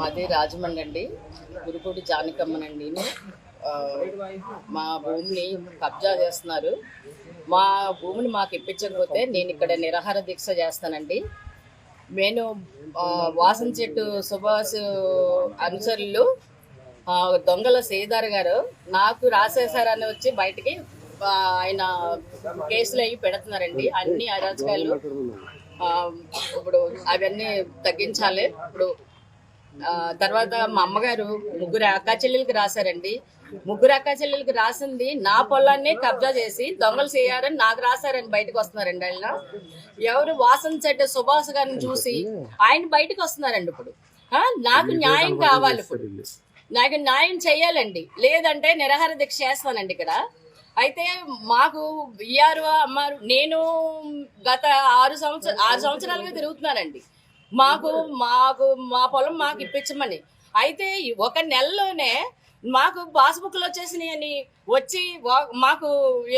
మాది రాజమండ్రి అండి గురుపూడి జానకమ్మనండి మా భూమిని కబ్జా చేస్తున్నారు. మా భూమిని మాకు ఇప్పించకపోతే నేను ఇక్కడ నిరాహార దీక్ష చేస్తానండి. నేను వాసన చెట్టు సుభాష్ అనుచరులు దొంగల శ్రీధర్ గారు నాకు రాసేశారని వచ్చి బయటికి ఆయన కేసులు అవి పెడుతున్నారండి. అన్ని అరాచకాలు ఇప్పుడు అవన్నీ తగ్గించాలి. ఇప్పుడు తర్వాత మా అమ్మగారు ముగ్గురు అక్కా చెల్లెలకి రాశారండి. ముగ్గురు అక్కా చెల్లెలకి రాసింది నా పొలాన్ని కబ్జా చేసి దొంగలు చేయారని నాకు రాశారని బయటకు వస్తున్నారండి ఆయన. ఎవరు వాసన చెట్టు సుభాష్ గారిని చూసి ఆయన బయటకు వస్తున్నారండి ఇప్పుడు. ఆ, నాకు న్యాయం కావాలి ఇప్పుడు. నాకు న్యాయం చేయాలండి. లేదంటే నిరాహార దీక్ష చేస్తానండి ఇక్కడ. అయితే మాకు విఆర్ఓ అమ్మారు నేను గత ఆరు సంవత్సర ఆరు సంవత్సరాలుగా తిరుగుతున్నానండి. మాకు మాకు మా పొలం మాకు ఇప్పించమని. అయితే ఒక నెలలోనే మాకు పాస్బుక్లు వచ్చేసినాయి అని వచ్చి మాకు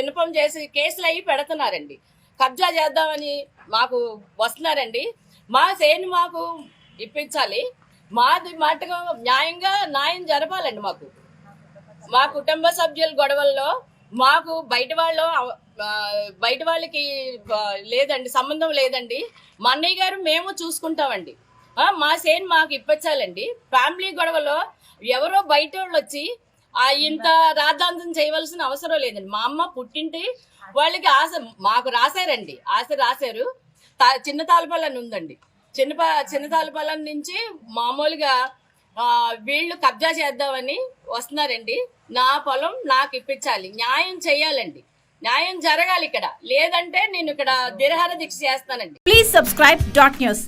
ఇన్ఫామ్ చేసి కేసులు అయ్యి పెడుతున్నారండి. కబ్జా చేద్దామని మాకు వస్తున్నారండి. మా సేను మాకు ఇప్పించాలి. మాది మాటగా న్యాయంగా న్యాయం జరపాలండి మాకు. మా కుటుంబ సభ్యుల గొడవల్లో మాకు బయట వాళ్ళు బయట వాళ్ళకి లేదండి సంబంధం లేదండి. మా అన్నయ్య గారు మేము చూసుకుంటామండి. మా సేన్ మాకు ఇప్పించాలండి. ఫ్యామిలీ గొడవలో ఎవరో బయట వాళ్ళు వచ్చి ఇంత రాద్ధాంతం చేయవలసిన అవసరం లేదండి. మా అమ్మ పుట్టింటి వాళ్ళకి ఆశ మాకు రాశారండి. ఆశ రాశారు. తా- చిన్న తాలపల్లని ఉందండి. చిన్న చిన్న తాలపల్లం నుంచి మామూలుగా వీళ్ళు కబ్జా చేద్దామని వస్తున్నారండి. నా పొలం నాకు ఇప్పించాలి. న్యాయం చేయాలండి. న్యాయం జరగాలి ఇక్కడ. లేదంటే నేను ఇక్కడ దిరహార దీక్ష చేస్తానండి. Please subscribe dot news